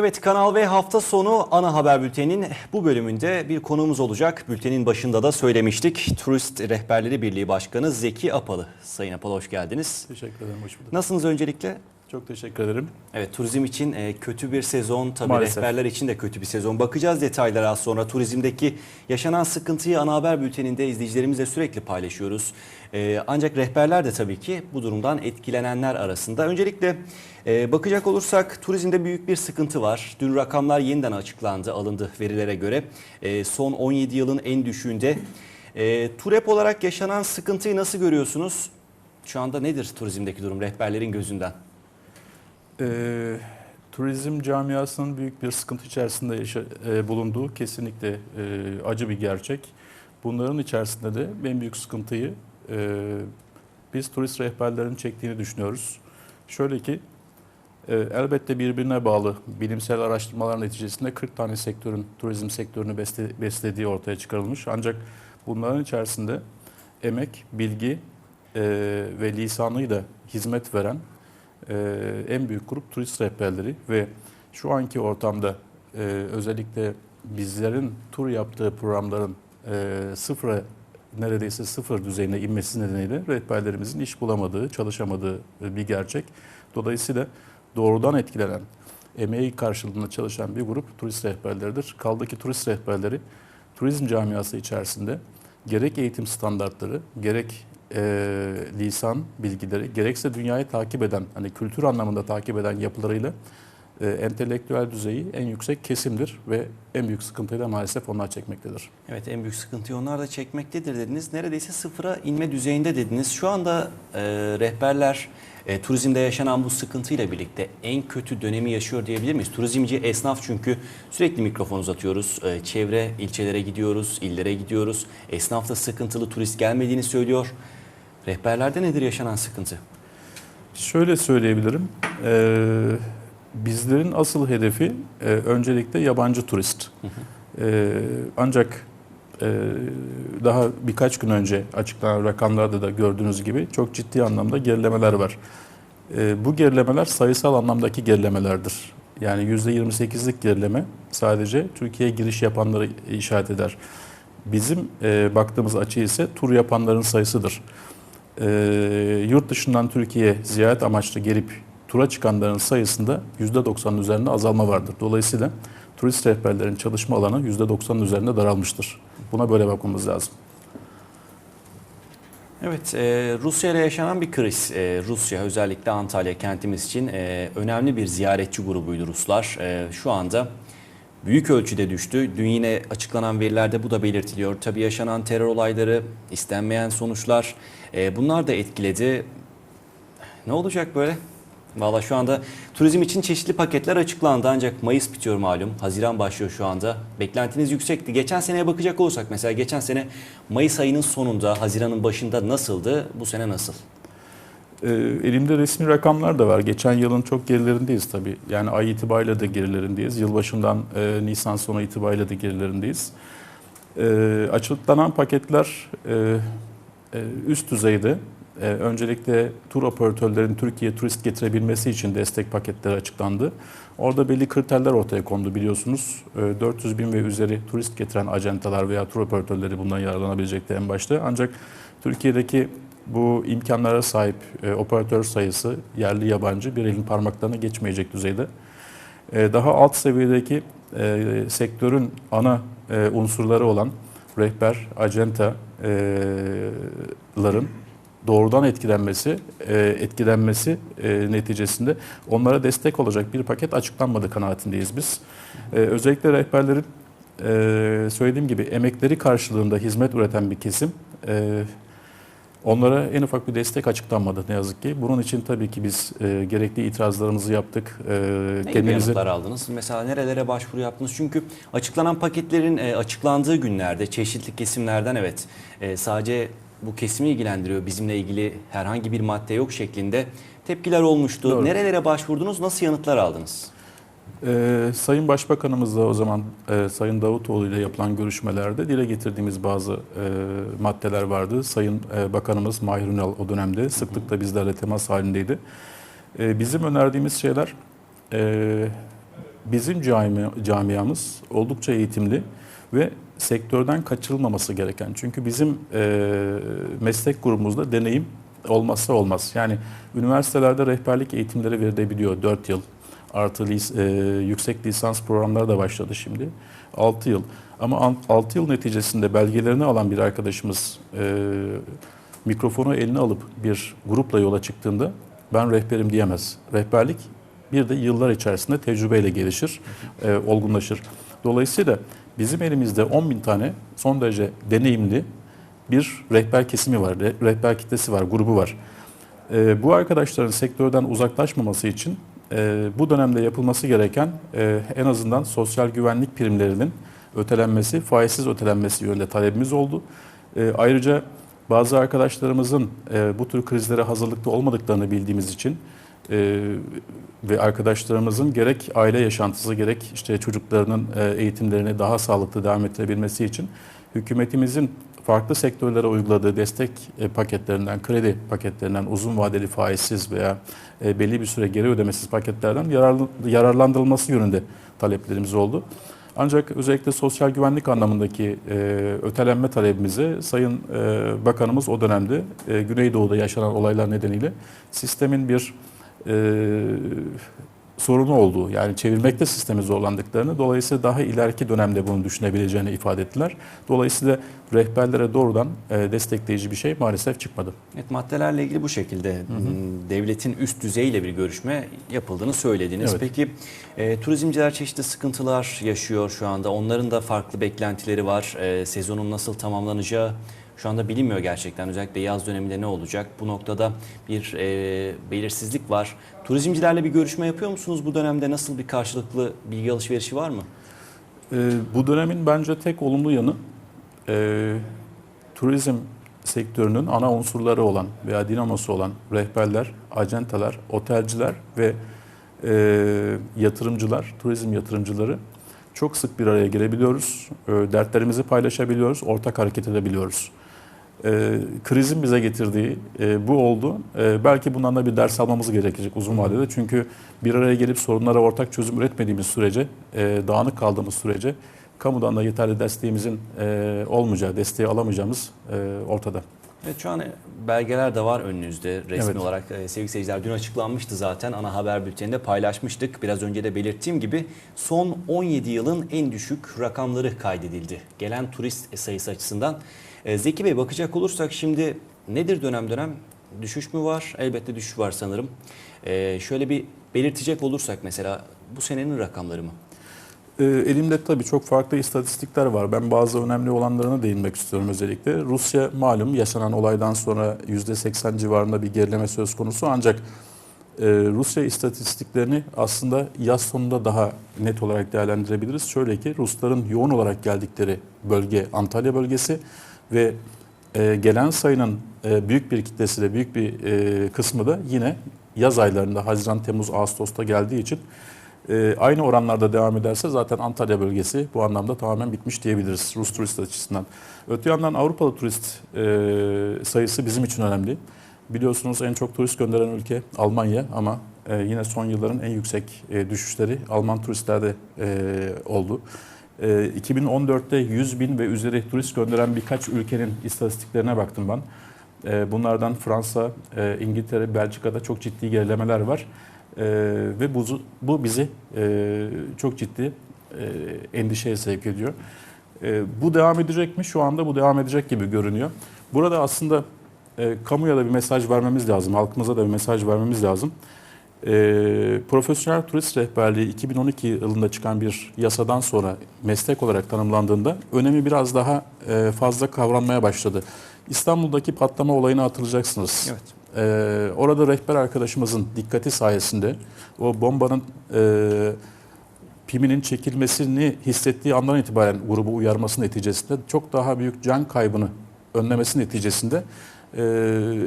Evet Kanal V hafta sonu ana haber bülteninin bu bölümünde bir konuğumuz olacak. Bültenin başında da söylemiştik. Turist Rehberleri Birliği Başkanı Zeki Apalı. Sayın Apalı hoş geldiniz. Teşekkür ederim. Hoş bulduk. Nasılsınız öncelikle? Çok teşekkür ederim. Evet turizm için e, kötü bir sezon tabii Maalesef. rehberler için de kötü bir sezon. Bakacağız detaylara az sonra. Turizmdeki yaşanan sıkıntıyı ana haber bülteninde izleyicilerimizle sürekli paylaşıyoruz. E, ancak rehberler de tabii ki bu durumdan etkilenenler arasında. Öncelikle e, bakacak olursak turizmde büyük bir sıkıntı var. Dün rakamlar yeniden açıklandı alındı verilere göre. E, son 17 yılın en düşüğünde. E, TUREP olarak yaşanan sıkıntıyı nasıl görüyorsunuz? Şu anda nedir turizmdeki durum rehberlerin gözünden? Ee, turizm camiasının büyük bir sıkıntı içerisinde yaşa- e, bulunduğu kesinlikle e, acı bir gerçek. Bunların içerisinde de en büyük sıkıntıyı e, biz turist rehberlerin çektiğini düşünüyoruz. Şöyle ki e, elbette birbirine bağlı bilimsel araştırmalar neticesinde 40 tane sektörün turizm sektörünü besle- beslediği ortaya çıkarılmış. Ancak bunların içerisinde emek, bilgi e, ve lisanıyla hizmet veren e, en büyük grup turist rehberleri ve şu anki ortamda e, özellikle bizlerin tur yaptığı programların e, sıfıra neredeyse sıfır düzeyine inmesi nedeniyle rehberlerimizin iş bulamadığı, çalışamadığı e, bir gerçek. Dolayısıyla doğrudan etkilenen, emeği karşılığında çalışan bir grup turist rehberleridir. Kaldı ki turist rehberleri turizm camiası içerisinde gerek eğitim standartları, gerek e, lisan bilgileri, gerekse dünyayı takip eden, hani kültür anlamında takip eden yapılarıyla e, entelektüel düzeyi en yüksek kesimdir ve en büyük sıkıntıyı da maalesef onlar çekmektedir. Evet en büyük sıkıntıyı onlar da çekmektedir dediniz. Neredeyse sıfıra inme düzeyinde dediniz. Şu anda e, rehberler e, turizmde yaşanan bu sıkıntıyla birlikte en kötü dönemi yaşıyor diyebilir miyiz? Turizmci esnaf çünkü sürekli mikrofon uzatıyoruz. E, çevre ilçelere gidiyoruz, illere gidiyoruz. Esnaf da sıkıntılı turist gelmediğini söylüyor. Rehberlerde nedir yaşanan sıkıntı? Şöyle söyleyebilirim. e, bizlerin asıl hedefi e, öncelikle yabancı turist. E, ancak e, daha birkaç gün önce açıklanan rakamlarda da gördüğünüz gibi çok ciddi anlamda gerilemeler var. E, bu gerilemeler sayısal anlamdaki gerilemelerdir. Yani %28'lik gerileme sadece Türkiye'ye giriş yapanları işaret eder. Bizim e, baktığımız açı ise tur yapanların sayısıdır. E, yurt dışından Türkiye'ye ziyaret amaçlı gelip tura çıkanların sayısında %90'ın üzerinde azalma vardır. Dolayısıyla turist rehberlerin çalışma alanı %90'ın üzerinde daralmıştır. Buna böyle bakmamız lazım. Evet, e, Rusya ile yaşanan bir kriz. E, Rusya özellikle Antalya kentimiz için e, önemli bir ziyaretçi grubuydu Ruslar. E, şu anda büyük ölçüde düştü. Dün yine açıklanan verilerde bu da belirtiliyor. Tabii yaşanan terör olayları, istenmeyen sonuçlar e, bunlar da etkiledi. Ne olacak böyle? Valla şu anda turizm için çeşitli paketler açıklandı ancak Mayıs bitiyor malum. Haziran başlıyor şu anda. Beklentiniz yüksekti. Geçen seneye bakacak olursak mesela geçen sene Mayıs ayının sonunda, Haziran'ın başında nasıldı? Bu sene nasıl? E, elimde resmi rakamlar da var. Geçen yılın çok gerilerindeyiz tabii. Yani ay itibariyle de gerilerindeyiz. Yılbaşından e, Nisan sonu itibariyle de gerilerindeyiz. E, açıklanan paketler e, üst düzeyde. E, öncelikle tur operatörlerin Türkiye turist getirebilmesi için destek paketleri açıklandı. Orada belli kriterler ortaya kondu biliyorsunuz. E, 400 bin ve üzeri turist getiren ajantalar veya tur operatörleri bundan yararlanabilecekti en başta. Ancak Türkiye'deki bu imkanlara sahip e, operatör sayısı yerli yabancı bir elin parmaklarına geçmeyecek düzeyde. E, daha alt seviyedeki e, sektörün ana e, unsurları olan rehber, acentaların doğrudan etkilenmesi, etkilenmesi neticesinde onlara destek olacak bir paket açıklanmadı kanaatindeyiz biz. Özellikle rehberlerin söylediğim gibi emekleri karşılığında hizmet üreten bir kesim. Onlara en ufak bir destek açıklanmadı ne yazık ki. Bunun için tabii ki biz e, gerekli itirazlarımızı yaptık. E, Ne gibi kendimizi yanıtlar aldınız? Mesela nerelere başvuru yaptınız? Çünkü açıklanan paketlerin e, açıklandığı günlerde çeşitli kesimlerden evet e, sadece bu kesimi ilgilendiriyor. Bizimle ilgili herhangi bir madde yok şeklinde tepkiler olmuştu. Doğru. Nerelere başvurdunuz? Nasıl yanıtlar aldınız? E, Sayın Başbakanımızla o zaman e, Sayın Davutoğlu ile yapılan görüşmelerde dile getirdiğimiz bazı e, maddeler vardı. Sayın e, Bakanımız Mahir Ünal o dönemde sıklıkla bizlerle temas halindeydi. E, bizim önerdiğimiz şeyler e, bizim cami, camiamız oldukça eğitimli ve sektörden kaçırılmaması gereken. Çünkü bizim e, meslek grubumuzda deneyim olmazsa olmaz. Yani üniversitelerde rehberlik eğitimleri verilebiliyor 4 yıl. Artı lis, e, yüksek lisans programları da başladı şimdi. 6 yıl. Ama 6 yıl neticesinde belgelerini alan bir arkadaşımız e, mikrofonu eline alıp bir grupla yola çıktığında ben rehberim diyemez. Rehberlik bir de yıllar içerisinde tecrübeyle gelişir, e, olgunlaşır. Dolayısıyla bizim elimizde 10 bin tane son derece deneyimli bir rehber kesimi var, re- rehber kitlesi var, grubu var. E, bu arkadaşların sektörden uzaklaşmaması için e, bu dönemde yapılması gereken e, en azından sosyal güvenlik primlerinin ötelenmesi, faizsiz ötelenmesi yönünde talebimiz oldu. E, ayrıca bazı arkadaşlarımızın e, bu tür krizlere hazırlıklı olmadıklarını bildiğimiz için e, ve arkadaşlarımızın gerek aile yaşantısı gerek işte çocuklarının e, eğitimlerini daha sağlıklı devam ettirebilmesi için hükümetimizin farklı sektörlere uyguladığı destek e, paketlerinden, kredi paketlerinden, uzun vadeli faizsiz veya e, belli bir süre geri ödemesiz paketlerden yararlandırılması yönünde taleplerimiz oldu. Ancak özellikle sosyal güvenlik anlamındaki e, ötelenme talebimize Sayın e, Bakanımız o dönemde e, Güneydoğu'da yaşanan olaylar nedeniyle sistemin bir e, sorunu olduğu yani çevirmekte sistemi zorlandıklarını dolayısıyla daha ileriki dönemde bunu düşünebileceğini ifade ettiler. Dolayısıyla rehberlere doğrudan e, destekleyici bir şey maalesef çıkmadı. Evet, maddelerle ilgili bu şekilde m, devletin üst düzeyle bir görüşme yapıldığını söylediniz. Evet. Peki e, turizmciler çeşitli sıkıntılar yaşıyor şu anda. Onların da farklı beklentileri var. E, sezonun nasıl tamamlanacağı şu anda bilinmiyor gerçekten. Özellikle yaz döneminde ne olacak? Bu noktada bir e, belirsizlik var. Turizmcilerle bir görüşme yapıyor musunuz bu dönemde? Nasıl bir karşılıklı bilgi alışverişi var mı? E, bu dönemin bence tek olumlu yanı e, turizm sektörünün ana unsurları olan veya dinamosu olan rehberler, acenteler, otelciler ve e, yatırımcılar, turizm yatırımcıları çok sık bir araya gelebiliyoruz. E, dertlerimizi paylaşabiliyoruz, ortak hareket edebiliyoruz. E, krizin bize getirdiği e, bu oldu. E, belki bundan da bir ders almamız gerekecek uzun vadede. Çünkü bir araya gelip sorunlara ortak çözüm üretmediğimiz sürece, e, dağınık kaldığımız sürece kamudan da yeterli desteğimizin e, olmayacağı, desteği alamayacağımız e, ortada. Evet şu an belgeler de var önünüzde resmi Evet. olarak. Ee, sevgili seyirciler dün açıklanmıştı zaten ana haber bülteninde paylaşmıştık. Biraz önce de belirttiğim gibi son 17 yılın en düşük rakamları kaydedildi. Gelen turist sayısı açısından. Ee, Zeki Bey bakacak olursak şimdi nedir dönem dönem? Düşüş mü var? Elbette düşüş var sanırım. Ee, şöyle bir belirtecek olursak mesela bu senenin rakamları mı? E, elimde tabii çok farklı istatistikler var. Ben bazı önemli olanlarına değinmek istiyorum özellikle. Rusya malum yaşanan olaydan sonra %80 civarında bir gerileme söz konusu ancak e, Rusya istatistiklerini aslında yaz sonunda daha net olarak değerlendirebiliriz. Şöyle ki Rusların yoğun olarak geldikleri bölge Antalya bölgesi ve e, gelen sayının e, büyük bir kitlesi de büyük bir e, kısmı da yine yaz aylarında Haziran, Temmuz, Ağustos'ta geldiği için e, aynı oranlarda devam ederse zaten Antalya bölgesi bu anlamda tamamen bitmiş diyebiliriz Rus turist açısından. Öte yandan Avrupalı turist e, sayısı bizim için önemli. Biliyorsunuz en çok turist gönderen ülke Almanya ama e, yine son yılların en yüksek e, düşüşleri Alman turistlerde e, oldu. E, 2014'te 100 bin ve üzeri turist gönderen birkaç ülkenin istatistiklerine baktım ben. E, bunlardan Fransa, e, İngiltere, Belçika'da çok ciddi gerilemeler var. E, ve bu, bu bizi e, çok ciddi e, endişeye sevk ediyor. Bu devam edecek mi? Şu anda bu devam edecek gibi görünüyor. Burada aslında kamuya da bir mesaj vermemiz lazım, halkımıza da bir mesaj vermemiz lazım. E, profesyonel turist rehberliği 2012 yılında çıkan bir yasadan sonra meslek olarak tanımlandığında önemi biraz daha e, fazla kavranmaya başladı. İstanbul'daki patlama olayını hatırlayacaksınız. Evet. Ee, orada rehber arkadaşımızın dikkati sayesinde o bombanın e, piminin çekilmesini hissettiği andan itibaren grubu uyarması neticesinde çok daha büyük can kaybını önlemesi neticesinde e,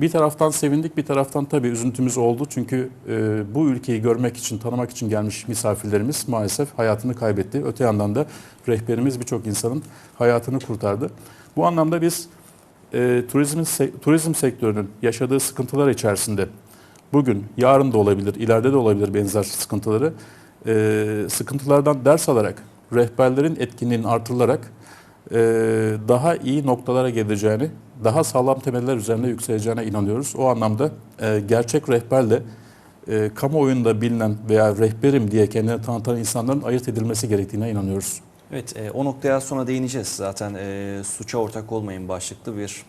bir taraftan sevindik bir taraftan tabii üzüntümüz oldu. Çünkü e, bu ülkeyi görmek için tanımak için gelmiş misafirlerimiz maalesef hayatını kaybetti. Öte yandan da rehberimiz birçok insanın hayatını kurtardı. Bu anlamda biz e, turizmin turizm sektörünün yaşadığı sıkıntılar içerisinde bugün, yarın da olabilir, ileride de olabilir benzer sıkıntıları e, sıkıntılardan ders alarak, rehberlerin etkinliğinin artırılarak daha iyi noktalara geleceğini, daha sağlam temeller üzerine yükseleceğine inanıyoruz. O anlamda e, gerçek rehberle e, kamuoyunda bilinen veya rehberim diye kendini tanıtan insanların ayırt edilmesi gerektiğine inanıyoruz. Evet, e, o noktaya sonra değineceğiz. Zaten e, suça ortak olmayın başlıklı bir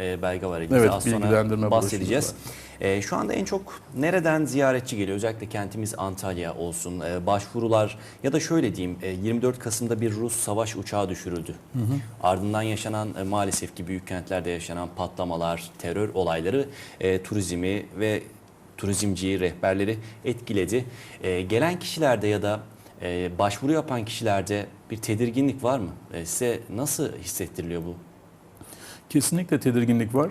e, belge var elimizde. Evet, Az sonra bahsedeceğiz. broşürümüz E, şu anda en çok nereden ziyaretçi geliyor? Özellikle kentimiz Antalya olsun. E, başvurular ya da şöyle diyeyim, e, 24 Kasım'da bir Rus savaş uçağı düşürüldü. Ardından yaşanan e, maalesef ki büyük kentlerde yaşanan patlamalar, terör olayları e, turizmi ve turizmciyi, rehberleri etkiledi. E, gelen kişilerde ya da e, başvuru yapan kişilerde bir tedirginlik var mı? E, size nasıl hissettiriliyor bu? Kesinlikle tedirginlik var.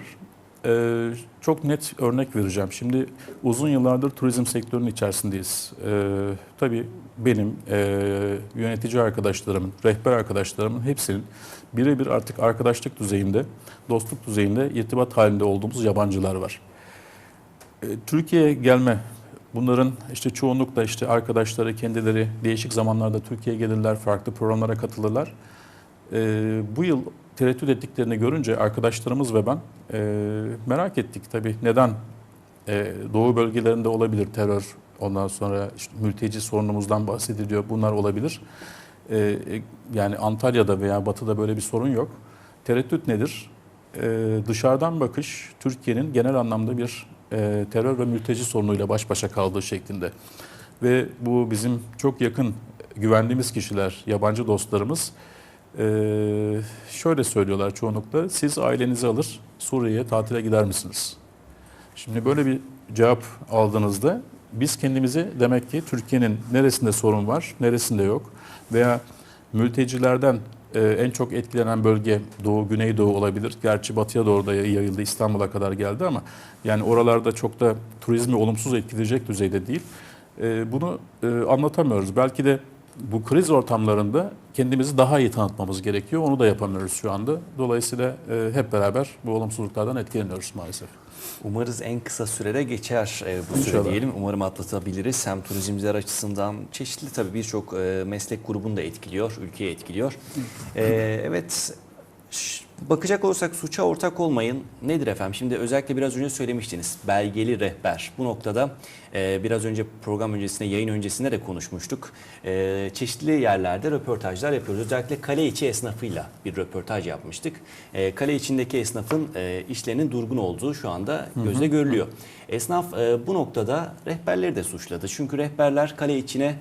Ee, çok net örnek vereceğim. Şimdi uzun yıllardır turizm sektörünün içerisindeyiz. Ee, tabii benim, e, yönetici arkadaşlarımın, rehber arkadaşlarımın hepsinin birebir artık arkadaşlık düzeyinde, dostluk düzeyinde irtibat halinde olduğumuz yabancılar var. Ee, Türkiye'ye gelme, bunların işte çoğunlukla işte arkadaşları kendileri değişik zamanlarda Türkiye'ye gelirler, farklı programlara katılırlar. Ee, bu yıl tereddüt ettiklerini görünce arkadaşlarımız ve ben e, merak ettik tabii neden e, doğu bölgelerinde olabilir terör ondan sonra işte mülteci sorunumuzdan bahsediliyor bunlar olabilir. E, e, yani Antalya'da veya Batı'da böyle bir sorun yok. Tereddüt nedir? E, dışarıdan bakış Türkiye'nin genel anlamda bir e, terör ve mülteci sorunuyla baş başa kaldığı şeklinde. Ve bu bizim çok yakın güvendiğimiz kişiler, yabancı dostlarımız ee, şöyle söylüyorlar çoğunlukla, siz ailenizi alır Suriye'ye tatile gider misiniz? Şimdi böyle bir cevap aldığınızda biz kendimizi demek ki Türkiye'nin neresinde sorun var, neresinde yok veya mültecilerden e, en çok etkilenen bölge Doğu, Güneydoğu olabilir. Gerçi batıya doğru da yayıldı, İstanbul'a kadar geldi ama yani oralarda çok da turizmi olumsuz etkileyecek düzeyde değil. E, bunu e, anlatamıyoruz. Belki de bu kriz ortamlarında kendimizi daha iyi tanıtmamız gerekiyor. Onu da yapamıyoruz şu anda. Dolayısıyla e, hep beraber bu olumsuzluklardan etkileniyoruz maalesef. Umarız en kısa sürede geçer e, bu süre diyelim. Umarım atlatabiliriz. Hem turizmciler açısından çeşitli tabii birçok e, meslek grubunu da etkiliyor, ülkeyi etkiliyor. E, evet, bakacak olursak suça ortak olmayın nedir efendim? Şimdi özellikle biraz önce söylemiştiniz belgeli rehber. Bu noktada e, biraz önce program öncesinde, yayın öncesinde de konuşmuştuk. E, çeşitli yerlerde röportajlar yapıyoruz. Özellikle kale içi esnafıyla bir röportaj yapmıştık. E, kale içindeki esnafın e, işlerinin durgun olduğu şu anda gözle görülüyor. Esnaf e, bu noktada rehberleri de suçladı. Çünkü rehberler kale içine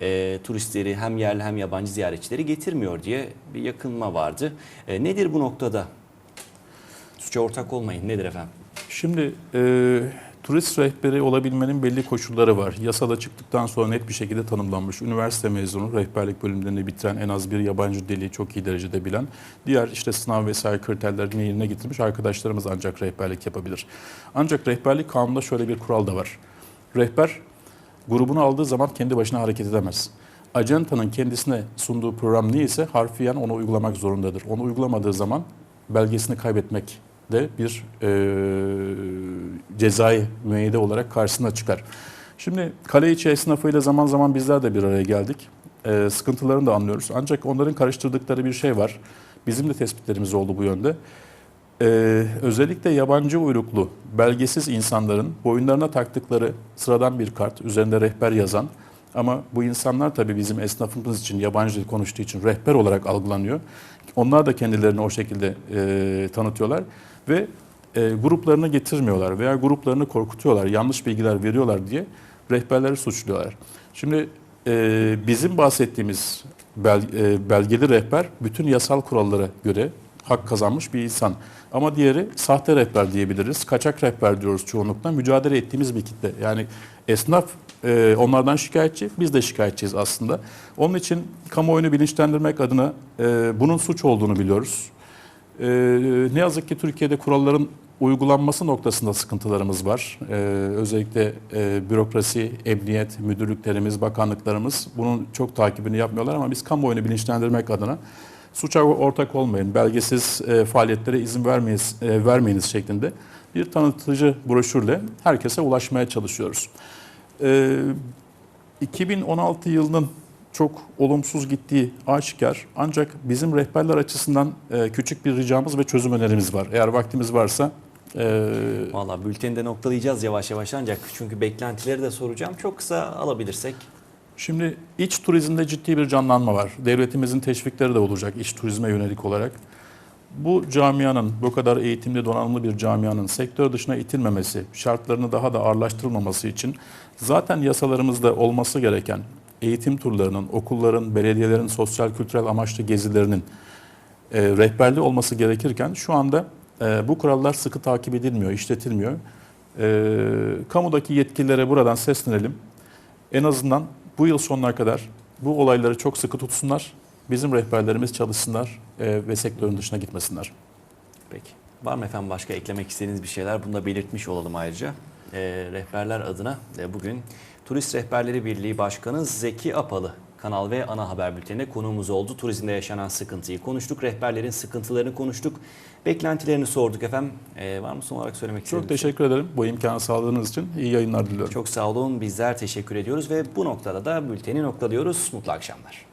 e, turistleri hem yerli hem yabancı ziyaretçileri getirmiyor diye bir yakınma vardı. E, nedir bu noktada? Suça ortak olmayın. Nedir efendim? Şimdi e, turist rehberi olabilmenin belli koşulları var. Yasada çıktıktan sonra net bir şekilde tanımlanmış. Üniversite mezunu, rehberlik bölümlerini bitiren en az bir yabancı dili çok iyi derecede bilen, diğer işte sınav vesaire kriterlerini yerine getirmiş arkadaşlarımız ancak rehberlik yapabilir. Ancak rehberlik kanununda şöyle bir kural da var. Rehber grubunu aldığı zaman kendi başına hareket edemez. Acentanın kendisine sunduğu program neyse harfiyen onu uygulamak zorundadır. Onu uygulamadığı zaman belgesini kaybetmek de bir e, cezai müeyyide olarak karşısına çıkar. Şimdi kale içi esnafıyla zaman zaman bizler de bir araya geldik. E, sıkıntılarını da anlıyoruz. Ancak onların karıştırdıkları bir şey var. Bizim de tespitlerimiz oldu bu yönde. Ee, özellikle yabancı uyruklu, belgesiz insanların boyunlarına taktıkları sıradan bir kart, üzerinde rehber yazan ama bu insanlar tabii bizim esnafımız için yabancı dil konuştuğu için rehber olarak algılanıyor. Onlar da kendilerini o şekilde e, tanıtıyorlar ve e, gruplarını getirmiyorlar veya gruplarını korkutuyorlar, yanlış bilgiler veriyorlar diye rehberleri suçluyorlar. Şimdi e, bizim bahsettiğimiz bel, e, belgeli rehber bütün yasal kurallara göre hak kazanmış bir insan. Ama diğeri sahte rehber diyebiliriz. Kaçak rehber diyoruz çoğunlukla. Mücadele ettiğimiz bir kitle. Yani esnaf e, onlardan şikayetçi, biz de şikayetçiyiz aslında. Onun için kamuoyunu bilinçlendirmek adına e, bunun suç olduğunu biliyoruz. E, ne yazık ki Türkiye'de kuralların uygulanması noktasında sıkıntılarımız var. E, özellikle e, bürokrasi, emniyet, müdürlüklerimiz, bakanlıklarımız bunun çok takibini yapmıyorlar ama biz kamuoyunu bilinçlendirmek adına suça ortak olmayın, belgesiz e, faaliyetlere izin vermeyiniz, e, vermeyiniz şeklinde bir tanıtıcı broşürle herkese ulaşmaya çalışıyoruz. E, 2016 yılının çok olumsuz gittiği aşikar. Ancak bizim rehberler açısından e, küçük bir ricamız ve çözüm önerimiz var. Eğer vaktimiz varsa e, Valla bülteni noktalayacağız yavaş yavaş ancak çünkü beklentileri de soracağım. Çok kısa alabilirsek. Şimdi iç turizmde ciddi bir canlanma var. Devletimizin teşvikleri de olacak iç turizme yönelik olarak. Bu camianın, bu kadar eğitimli, donanımlı bir camianın sektör dışına itilmemesi, şartlarını daha da ağırlaştırılmaması için zaten yasalarımızda olması gereken eğitim turlarının, okulların, belediyelerin sosyal kültürel amaçlı gezilerinin e, rehberli olması gerekirken şu anda e, bu kurallar sıkı takip edilmiyor, işletilmiyor. E, kamudaki yetkililere buradan seslenelim. En azından bu yıl sonuna kadar bu olayları çok sıkı tutsunlar. Bizim rehberlerimiz çalışsınlar e, ve sektörün dışına gitmesinler. Peki. Var mı efendim başka eklemek istediğiniz bir şeyler? Bunu da belirtmiş olalım ayrıca. Ee, rehberler adına e, bugün Turist Rehberleri Birliği Başkanı Zeki Apalı Kanal ve Ana Haber Bülteni'ne konuğumuz oldu. Turizmde yaşanan sıkıntıyı konuştuk. Rehberlerin sıkıntılarını konuştuk. Beklentilerini sorduk efendim. Ee, var mı son olarak söylemek istediğiniz? Çok teşekkür ederim bu imkanı sağladığınız için. İyi yayınlar diliyorum. Çok sağ olun. Bizler teşekkür ediyoruz ve bu noktada da bülteni noktalıyoruz. Mutlu akşamlar.